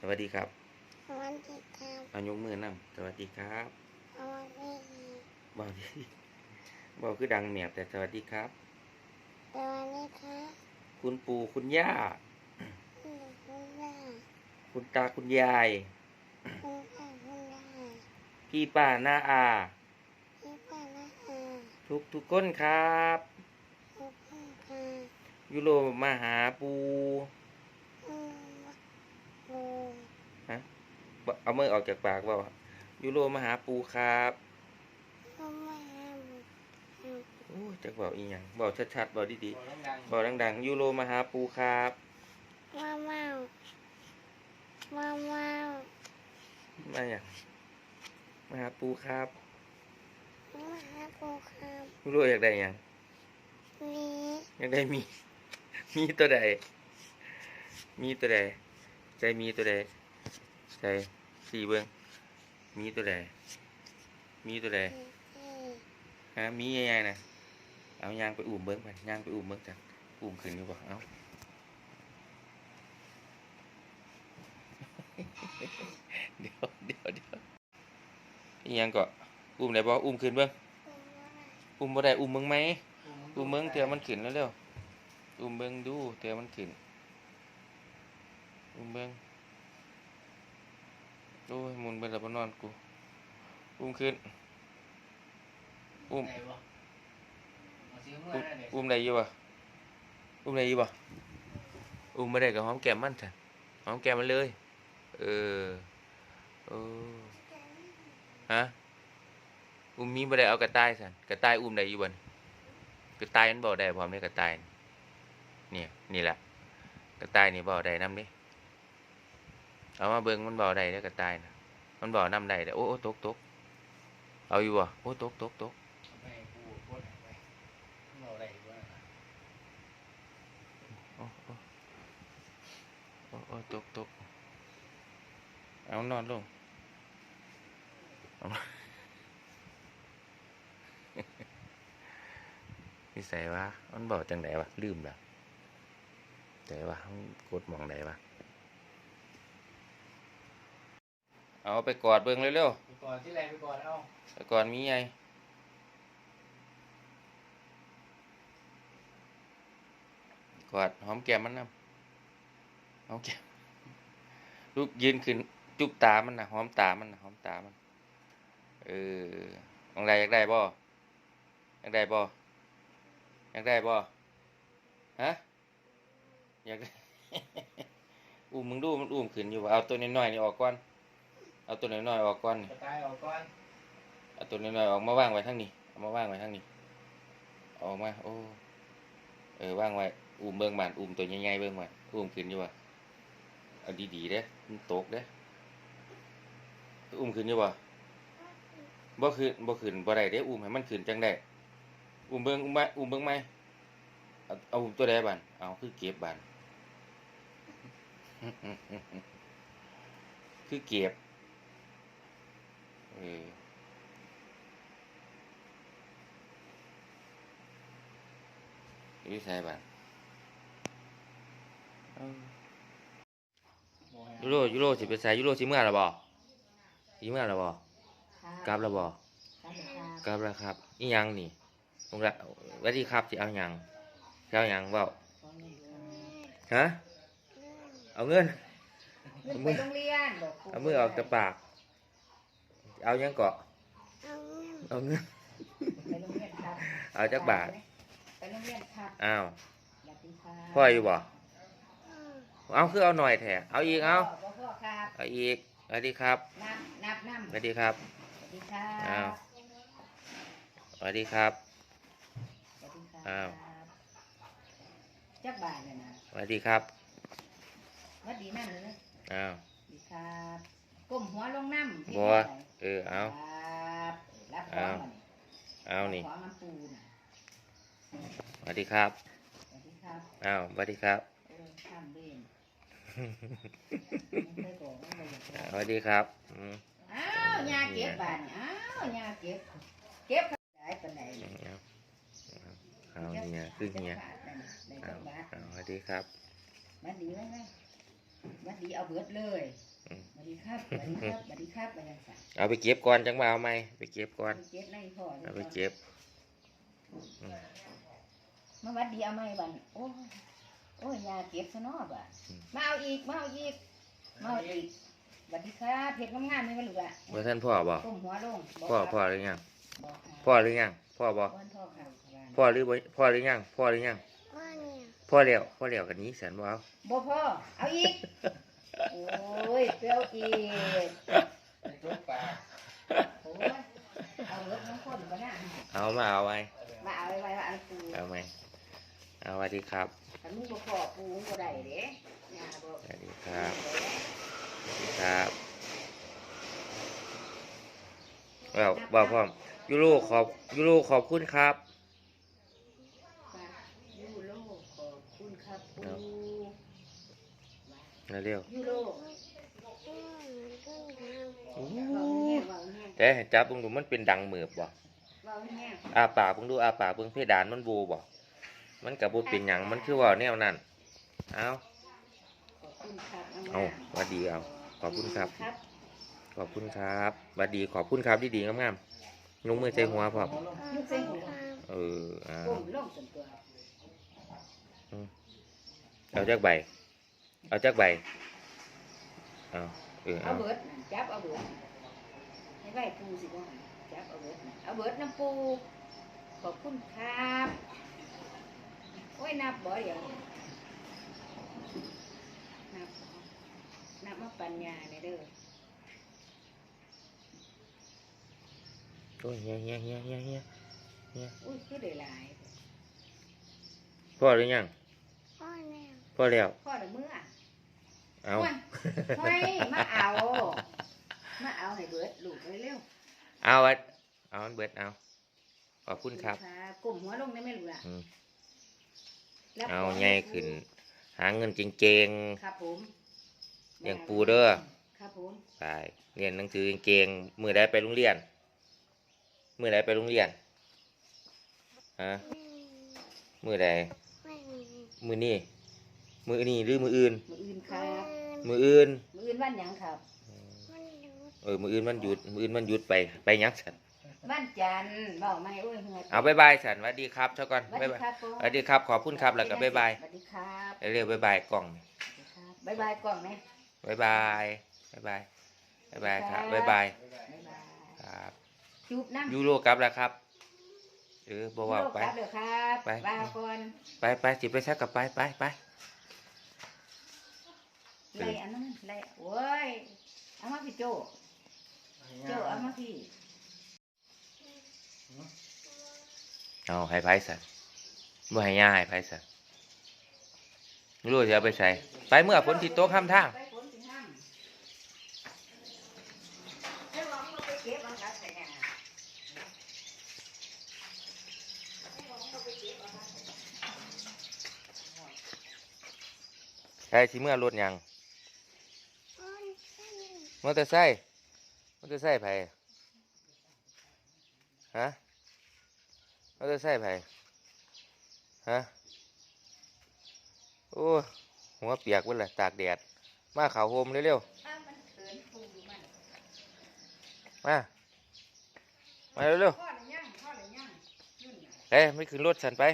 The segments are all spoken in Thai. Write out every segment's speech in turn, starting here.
สวัสดีครับสวัสดีครับเอายกมือนั่งสวัสดีครับสวัสดีบอกดิบอกคือดังเมียบแต่สวัสดีครับสวัสดีครับ คุณปู่คุณย่า คุณคุณย่าคุณตาคุณยาย คุณป้าคุณย่าพี่ป้าน้าอาพี่ป้าน้าอาทุกทุกคนครับทุกคนค่ะยุโรมาหาปู อืมปู บ่ เอามือออกจากปากว่ายุโรมาหาปูครับพ่อแม่อืมโอ้ยจะบอกอีหยังบอกชัดๆบอกดีบอกดังๆบอกดังๆยุโรมาหาปูครับว้าวว้าวว้าวว้าวมาอย่างมาหาปูครับมาหาปูครับยุโรอยากได้หยังนี้อยากได้มี มีตัวใดมีตัวใดใจมีตัวใด ใจสี่เบิ้งมีตัวใดมีตัวใดฮะมียังไงนะเอายางไปอุ่มเบิ้งไปยางไปอุ่มเบิ้งจ้ะอุ่มขึ้นอยู่บ่เอาเดี๋ยวเดี๋ยวเดี๋ยวยังก็อุ่มได้บ่อุ่มขึ้นเบิ้งอุ่มบ่ได้อุ่มเบิ้งไหมอุ่มเบิ้งเถื่อมันขึ้นแล้วเร็วอุ่มเบิ้งดูเถื่อมันขึ้นอุ่มเบิ้ง โอ้ยหมุนไปแล้วบ่นอนกู อุ่มขึ้น อุ่มไหนวะเอาซื้อเมื่ออุ้มนั่นเนี่ยอุ้มได้อยู่บ่อุ้มได้อยู่บ่อุ้มไม่ได้ก็หอมแก้มมันจ้ะหอมแก้มมันเลย เออเออฮะ อุ้มมีบ่ได้เอากระต่ายสั่นกระต่ายอุ้มได้อยู่บ่นี่กระต่ายมันบ่ได้พร้อมนี่กระต่ายนี่เนี่ย นี่แหละกระต่ายนี่บ่ได้นำนี่ เอามาเบิ่งมันบ่ได้เด้อกระต่ายน่ะมันบ่นำได้เด้อโอ้โอ้ตกตกเอาอยู่บ่โอ้ตกตกตกเอาไปให้กูโคตรไปเอาอะไรวะโอ้โอ้โอ้โอ้ตกตกเอานอนลงเอานิสัยวะมันบอกจังไดวะลืมละแต่ว่ามันกดหมองไดวะ เอาไปกอดเบิ่งเร็วไปก่อนที่ไรไปก่อนเอาๆไปกอดมีไงกอดหอมแก้มมันนำหอมแก้มลูกยืนขึ้นจุกตามันนะหอมตามันนะหอมตามัน เออของไรอยากได้บ่อยากได้บ่อยากได้บ่ฮะอยากได้ อุ้มมึงดูมันอุ้มขึ้นอยู่บ่เอาตัวน้อยๆนี่ออกก่อน เอาตัวน้อยๆออกก่อนนี่กระต่ายออกก่อนเอาตัวน้อยๆออกมาวางไว้ทางนี้เอามาวางไว้ทางนี้เอาออกมาโอ้เออวางไว้อุ้มเบิ่งบานอุ้มตัวใหญ่ๆเบิ่งบานอุ้มขึ้นอยู่บ่เอาดีๆเด้มันตกเด้อุ้มขึ้นอยู่บ่บ่ขึ้นบ่ขึ้นบ่ได้เด้อุ้มให้มันขึ้นจังได้อุ้มเบิ่งอุ้มมาอุ้มเบิ่งไหมเอาเอาอุ้มตัวใดบานเอาคือเก็บบานคือเก็บ เออวิสัยบ้านยูโรยูโรสิไปใส่ยูโรสิเมื่อหรอบ่สิเมื่อหรอบ่กลับแล้วบ่กลับแล้วครับอีหยังนี่ตรงละสวัสดีครับสิเอาหยังสิเอาหยังเว้าฮะเอาเงินเงินไปโรงเรียนบอกครูเอามือออกจากปาก เอาหยังเกาะเอาเงินเอาเงิน ไปโรงเรียนครับเอาจักบาท ไปโรงเรียนครับอ้าวสวัสดีครับพ่ออยู่บ่อืมเอาคือเอาหน่อยแท้เอาอีกเอาพ่พ่อครับเอาอีกสวัสดีครับนับนับน้ำสวัสดีครับ สวัสดีครับอ้าวสวัสดีครับ สวัสดีครับอ้าวจักบาทเลยนะสวัสดีครับสวัสดีนั่นเลยอ้าวสวัสดีครับ ก้มหัวลงน้ำบัวเออเอาครับรับขอ้าอวงมันเอานี่ของมันปูน่ะสวัสดีครับสวัสดีครับอ้าวสวัสดีครับเออข้ามเบนไม่เคยบอกไม่เคยบอกสวัสดีครับอืมอ้าวยาเก็บบานอ้าวยาเก็บเก็บขายปานไหนเอาเอาเอาเฮียคือเฮียได้เอาจักบาทเอาสวัสดีครับบัดดีไหมไหมบัดดีดีเอาเบิดเลย อืมสวัสดีครับสวัสดีครับสวัสดีครับไปยังสั่นเอาไปเก็บก่อนจังมาเอาไหมไปเก็บก่อนเก็บในพ่อเอาไปเก็บมาวัดดีเอาไหมบันโอ้ยโอ้ยยาเก็บซะเนอบ่ะมาเอาอีกมาเอาอีกมาเอาอีกสวัสดีครับเห็ดงามๆไหมวะลูกอะเมื่อท่านพ่อบอกก้มหัวลงบกพ่อครับพ่อหรือยังบอกครับพ่อหรือยังพ่อบอกพ่อพ่อครับพ่อหรือบ่พ่อหรือยังพ่อหรือยังว่าเนี่ยพ่อเลี้ยวพ่อเลี้ยวกันนี้แสนบ่เอาบ่พ่อเอาอีก โอ้ยเปรี้ยวอีกไอ้ตุ๊กปลาโอ้ยเอารถน้องคนก็น่าเอามาเอาไว้มาเอาไว้ไว้ว่าอันปูเอาไหมเอาสวัสดีครับถ้ามึงบ่พอปูมึงบ่ได้เด้ย่าบ่สวัสดีครับสวัสดีครับแล้วบอกพร้อมยูโรขอบยูโรขอบคุณครับ ฝากยูโรขอบคุณครับปู เร็วยูโรอืมมันต้องทเว้าแห้งเว้าแห้งๆแต่ให้จับเบิ่งดูมันเป็นดังมือบบ่เว้าแห้งอาปากเบิ่งดูอาปากเบิ่งเพดานมันโบบ่มันกับบ่เป็นหยังมันคือเว่าแนวนั้นเอาขอบคุณครับเอาหวัดดีเอาขอบคุณครับครับขอบคุณครับหวัดดีขอบคุณครับดีๆงามๆยกมือใจหัวพร้อมลูกเส้นหัวเออเอาก้มลงส่วนตัวเอาจักใบ เอาจักใบเอาเออเอาเอาเบิดน่ะจับเอาเบิดให้ไว้ปูสิบ่จับเอาเบิดน่ะเอาเบิดน้ำปูขอบคุณครับโอ้ยนับบ่เดี๋ยวนี้นับนับมาปัญญาเนี่ยเด้อโอ้ยเฮียเฮียเฮียเฮียเฮียอุ้ยคือได้หลายพ่อหรือยังำว่าเนี่ยพ่อแล้วพ่อละเมื่อ เอาเฮ้ยมาเอา มาเอาให้เบิดลูกเร็วเอาไว้เอาอันเบิดเอาขอบคุณครับกลุ่มหัวลงได้ไหมลูกล่ะอืมรับเอาของใหญ่ขึ้น หาเงินเก่ง ครับผมเลี้ยงปูเด้อ ครับผม ๆไปเรียนหนังสือเก่งๆมือใดไปโรงเรียน มือใดไปโรงเรียนฮะมือใดไม่มีมือนี่ มือนี่หรือมืออื่น มืออื่นครับ มืออื่น มืออื่นวันหยังครับมันรู้เออ มืออื่นมันหยุด มืออื่นมันหยุดไป ไปหยังสันวันจันทร์เบาไม่โอ้ยเหงืเอาบายบายสันสวัสดีครับเท่าก่อนสวัสบ๊ายดีบายครับผมสวัสดีครับ ขอบคุณครับ แล้วก็บ๊ายบายสวัสดีครับเร็วๆบ๊ายบายกล่องสวัสดีครับบ๊ายบายกล้องไหมบ๊ายบายบ๊ายบายบ๊ายบายครับบ๊ายบายบ๊ายบายครับจูบน้ำยูโรกลับแล้วครับเออบอกว่าโลกไปครับเดี๋ยวครับไปบายก่อนไปไปสิไปซักกับไปไปไป ไล่อันนั้นไล่โอ้ยเอามาพี่โจโจเอามาพี่เอาให้ไพ่สันบ่ให้ย่าให้ไพ่สันยูโรจะเอาไปใส่ไปเมื่อฝนติดตกข้ามทางไปฝนสิห้ามเดี๋ยวลองเอาไปเก็บเอาครับใส่เนี่ยใช่สิเมื่อรถยังโอ้ยไม่ มีมอเตอร์ไซค์มอเตอร์ไซค์ไผฮะมอเตอร์ไซค์ไผฮะโอ้ยหัวเปียกเว้ยล่ะตากแดด มาเข่าวโฮมเร็วอ้าวมันเขินปูมันๆมามาเร็วพ่อหรือยังพ่อหรือยังยุ่นน่ะๆเอ้ยไม่ขึ้นรถฉันไป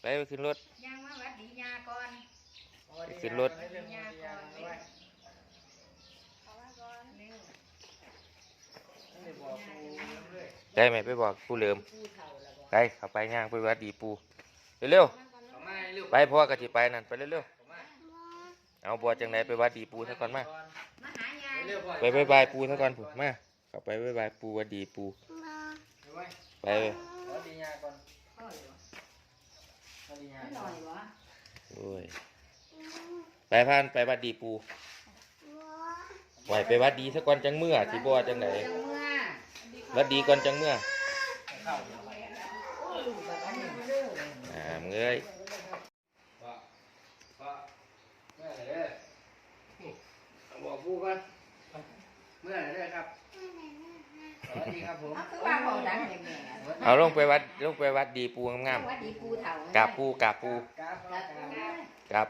ไปไปขึ้นรถยังมาวัดดียาก่อนขึ้นรถ วัดดียาก่อนเร็วเอามาก่อนเร็ว ได้ไหมไปบอกผู้เหลิมปูเฒ่าแล้วบอกไปเข้าไปย่างไปวัดดีปูเร็วมาก่อนเอาเนาะมาเร็วๆไปพ่อกะจิไปนั่นไปเร็วเอามาๆเอาบัวจังไดไปวัดดีปูซะก่อนมามาหายาเร็วๆพ่อไปบายบายปูซะก่อนผมมาเข้าไปบายบายปูวัดดีปูมาเร็วไว้ไปขอดีงาก่อนพ่อเหรอขอดีงาไม่หก่น่ออนยวะโอ้ยอืมไปพานไปวัดดีปูว้าไหวไปวัดดีซะก่อนจังเมื่อสิบัวจังไดจังเมื่อ วัดดีก่อนจังเมื่อเข้าโอ้ลูกแบบอันนี้เด้ออ่ามึงเอ้ยพ่อพ่อเมื่อไหร่เด้อเอาบอกปูก่อนเมื่อไหร่เด้อครับ สวัสดีครับผมเอาคือว่าเบาดังอย่างเงี้ยเอาลงไปวัดลงไปวัดดีปูงามวัดดีปูเฒ่าๆกราบปูกราบปูครับกราบครับ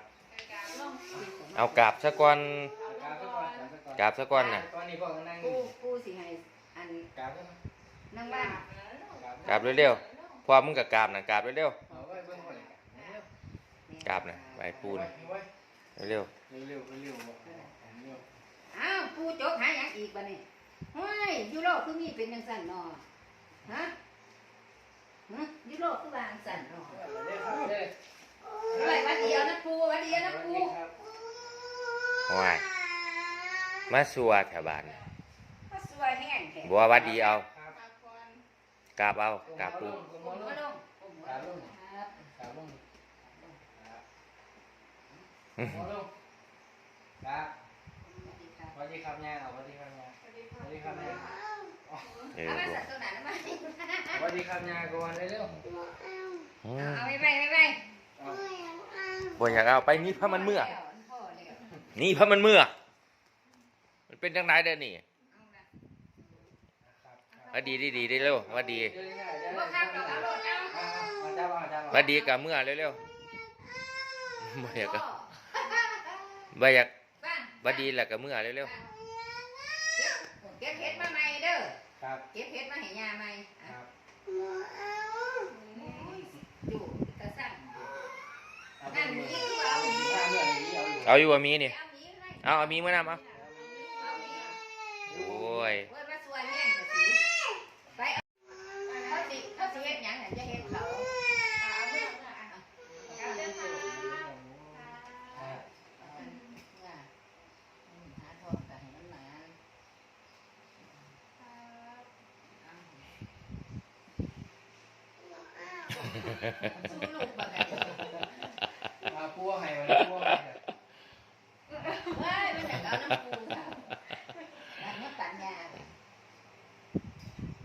กราบลองสิสมเอากราบซะก่อนกราบซะก่อนกราบซะก่อนน่ะ ตอนนี้พ่อก็นั่งปูปูสิให้อั นกราบได้ไหมนั่งบ้านกราบเร็วๆพอมึงก็กราบน่ะกราบเร็วเอาไว้เบิ่งก่อนเร็วๆกราบน่ะไหว้ปูน่ะไว้เร็วเร็วเร็วเร็วบอกเร็วอ้าวปูจกหาหยังอีกบัดนี้เฮ้ยยูโรคือมีเป็นจังซั่นเนาะฮะฮะยูโรคือวางซั่นเนาะเร็วครับเร็วไว้วัดเดียวนะปูวัดเดียวนะปูครับ ๆว้ายมาสัวแถวบ้านน่ะ ก็สวยแห้งแท้ บัววัดดีเอากราบเอากราบปูลงผมลงมาลลงงผมมาลงครับกราบลงครับลงลงครับสวัสดีครับสวัสดีครับย่าเอาสวัสดีครับย่าสวัสดีครับย่าเออเอามาบัวสัตว์ตัวไหนนะมาสวัสดีครับย่าก่อนเร็วอืเอามเอาไปไปไปไปอาบ่อยากเอาไปนี่พระมันเมื่อพ่อแล้วนี่พระมันเมื่อ มันเป็นจังไดเด้อนี่ เอาละ ครับครับ ว่าดีดีดีได้เร็วว่าดีเดี๋ยวนี้เดี๋ยวบ่นี้ครับเราเอารถเอาอ่ามาจับมาจับว่าดีกับเมื่อเร็วๆบ่อยากพ่อบ่อยากบ้านว่าดีแหละกับเมื่อเร็วเก็บเห็ดมาใหม่เด้อครับเก็บเห็ดมาให้ยาใหม่คอะรับอยู่ตะสั่งเอานั่นไปมีคือเอาหมีเอาเรื่องนี้เอาอยู่ๆเอาอยู่ว่ามีนี่ เอาหมีให้เอาเอามีมานำเอาเอาหมีอะโอ้ย โอ้ยมาสวยแม่งกะสิไปเอาเขาสิเขาสิเฮ็ดหยังน่ะจะเฮ็ดเขาเอาเรื่องน่ะอะเอาเรื่องเขา อ่า หาทองกันให้มันหนา สู้ลูกบ่ได้อ่าพัวให้มันพัวให้เฮ้ยมันอยากเอาน้ำปูค่ะอันนี้ปัญญา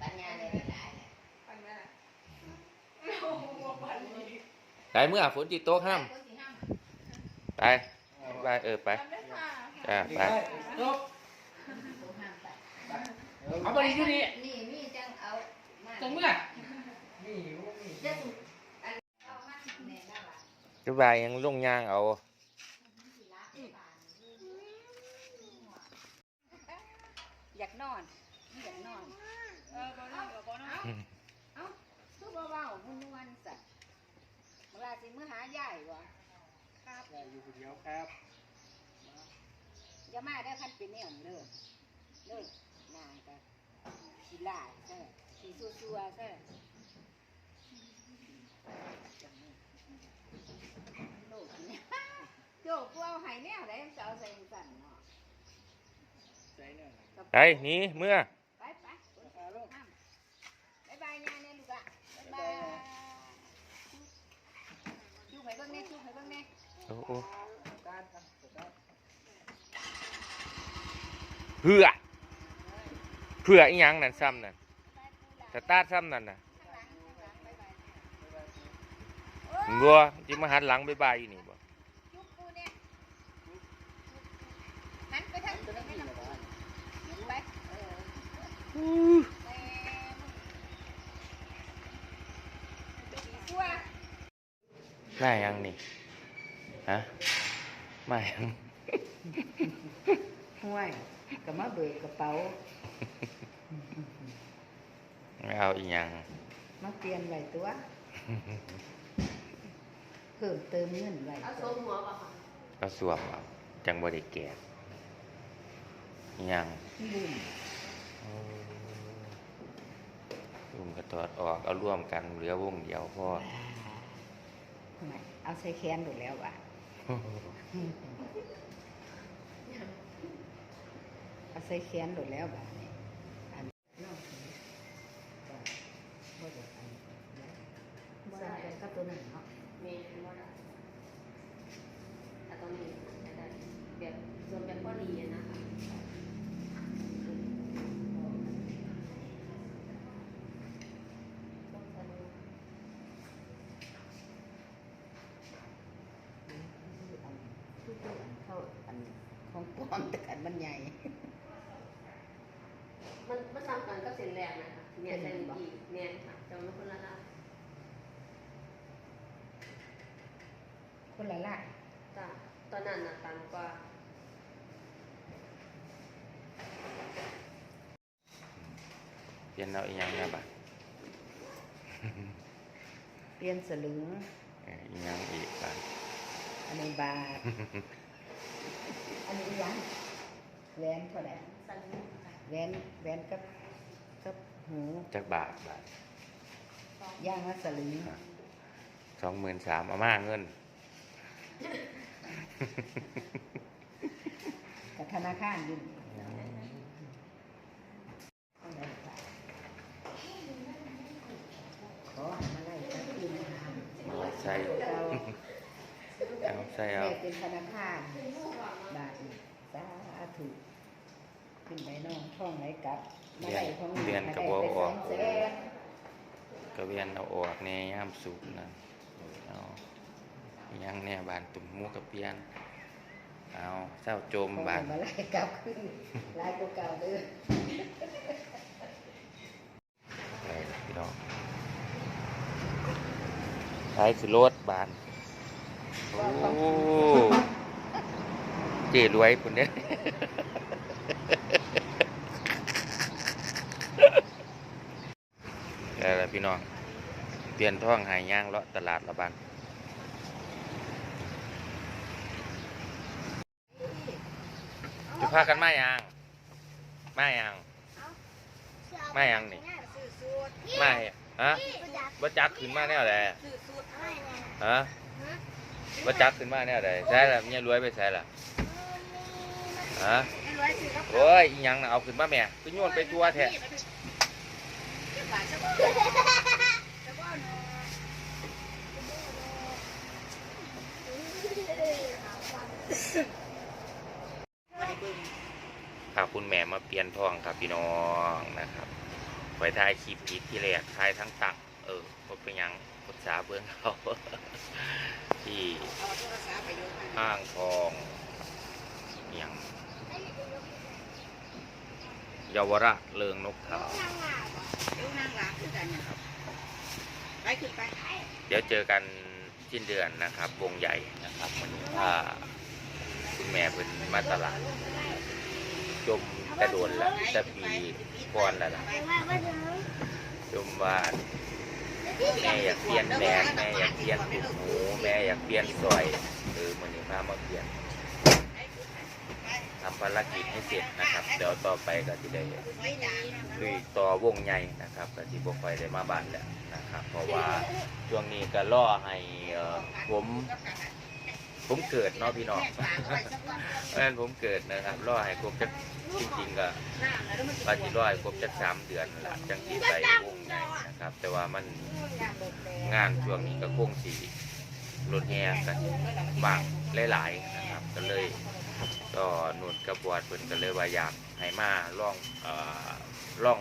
ปัญญาเลยหลายๆเนี่ยไปเมื่อฝนจิตตกห้ามคนสิห้ามไปไปเออไปจ้าดีไปได้จบตัวห้ามไปเอาไปดีอยู่ดีนี่มีจังเอามาตรงเมื่อนี่อยู่นี่ จะสุดอันเอามาแน่ได้ ล่ะจุบายยังลงยางเอาสิละอยากนอนอยากนอนเออบ่นอนบ่นอนเอ้าคือบ่เว้ามุ่นวันสัตว์เวลาสิมื้อหายายบ่ได้อยู่คนเดียวครับอย่ามาได้อคันเป็นแนวนี้เด้อเด้อนางก็ขี้ลายใช่ขี้ซัวๆใช่โลกเนี่ย โจกกูเอาให้แนวได้มันจะเอา ใส่สั่นเนาะใจหน่อยไปหนี่เมื่อไปไปห้ามบายบายงานเนี่ยลูกอะบายบายชูไปเบิ่งแน่ชูไปเบิ่งแน่โอ้โอ้การครับการเพื่อเพื่ออีหยังนั่นซ้ำนั่นสตาร์ทซ้ำนั่นน่ะข้างหลังข้างหลังบายบายบัวจิมาหันหลังบ๊ายบายอยู่นี่บ่ จุ๊บกูเนี่ยหันไปทางไปทางจุ๊บไปเออแม่มึงชั่วมายังนี่ ฮะ มายังห่วยก็มาเบิกกระเป๋า ไม่เอาอีหยัง มาเปลี่ยนไว้ตัว เพิ่มเติมเงินไว้เอาโซมหัวป่ะคะก็สวมเอาจังบ่ได้แก่อีหยังบุ่ม ถอดออกเอาร่วมกันเหลือวงเดียวพอห่วยเอาใส่แขนหมดแล้วว่ะเอาใส่แขนหมดแล้วบ่ะนี่อันนอกจากนี้ก็บ่ได้อันบ่ได้ก็ตัวนั้นเนาะ มีว่าแต่ตอนนี้อาจจะแบบส่วนแบบพอดีอะนะคะ อันทุกๆอันเข้าอัน ของปลอมแต่อันมันใหญ่ มันมันซ้ำกันก็เส้นแรกนะคะเนี่ยเส้นอีกเนี่ยค่ะจะมันคนละละคนละลายจ้ะอตอนนั้นน่ะต่ำกว่าเปลี่ยนเอาอีหยังนะบัดเปลี่ยนสลึงเอ้ยอีหยังอีกบัดอันนี้บาทอันนี้ยัง แหวนเท่าไหร่สันนิษฐานแหวนแหวนกับกับหูจักบาทบาทย่างละสลึงสองหมื่นสามเอามาเงิน กับธนาคารอยู่เอาได้ค่ะขอให้มาไล่กับคืนทางมาใส่เราเอาใส่เอาแม่เป็นธนาคารบาทนี่สาธุ ขึ้นไปน้องท่องไหนกลับมาได้ของเรียนกระบอมาออกได้ไปสองแสนกระเวียนเอาออกในย่ามสูบนะเอาอีหยังเนี่ยบานตุ่มหมูกับเปียนเอาเจ้าโจมของบานมาไล่กลับขึ้นไล่กูเก่าเด้อไปพี่น้องใช้คือรถบานโอ้เจ๋รวยคนเนี้ย แล้วล่ะ พี่น้อง เปลี่ยนท่องหายย่างเลาะตลาดละบานจะพากันมายังมายังมายังนี่มาฮะบ่จักขึ้นมาแนวใดฮะบ่จักขึ้นมาแนวใดใช่ล่ะเมียรวยไปใส่ล่ะฮะโอ้ยยังเอาขึ้นมาแม่คือโยนไปตัวแท้ พาคุณแม่มาเปลี่ยนทองครับพี่น้องนะครับไปถ่ายคลิปผิดที่แรกถ่ายทั้งตักเออบ่เป็นยังปรึกษาเบื้องเขาที่ห้างทองอย่างเยาวระเลิงนกเขา ไปขึ้นไปเดี๋ยวเจอกันสิ้นเดือนนะครับ วงใหญ่นะครับวันนี้ถ้าคุณแม่เป็นมาตลาดจมกระโดนล้วจะปีก่อนล้วล่ะจมว่าแม่อยากเปลี่ยนแบงแม่อยากเปลี่ยนถุงหมูแม่อยากเปลี่ยนซอยหรือมันนี้พามาเปลี่ยน ทำภารกิจให้เสร็จนะครับ เดี๋ยวต่อไปก็จะได้ลุยต่อวงใหญ่นะครับก็ที่พวกไฟได้มาบ้านแล้วนะครับ เพราะว่าช่วงนี้ก็ล่อให้ผมผมเกิดเนาะพี่น้องเพราะฉะนั้นผมเกิดนะครับรอให้ครบจักจริงๆก็ปาจิรอให้ครบจักสามเดือนละจังสีไปวงใหญ่นะครับ แต่ว่ามันงานช่วงนี้ก็คงสีรถแห่กันบางหลายๆนะครับ ก็เลย ก็หนุนกระบวดเพิ่นก็เลยว่าอยากให้มาล่องเอ่อล่อง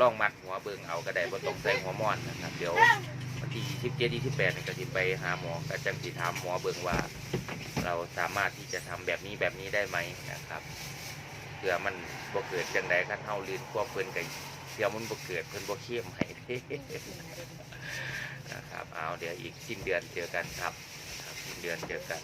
ล่องมัดหัวเบิงเอาก็ได้บ่ต้องใส่หัวม่อนนะครับ เดี๋ยววันที่27 28นี่ก็สิไปหาหมอก็จังสิถามหมอเบิงว่า เราสามารถที่จะทำแบบนี้แบบนี้ได้ไหมนะครับเผื่อมันบ่เกิดจังไดคันเฮาลื่นควบเพิ่นก็เผื่อมันบ่เกิดเพิ่นบ่เข้มให้เด้ นะครับ เอาเดี๋ยวอีกสิ้นเดือนเจอกันครับครับสิ้นเดือนเจอกัน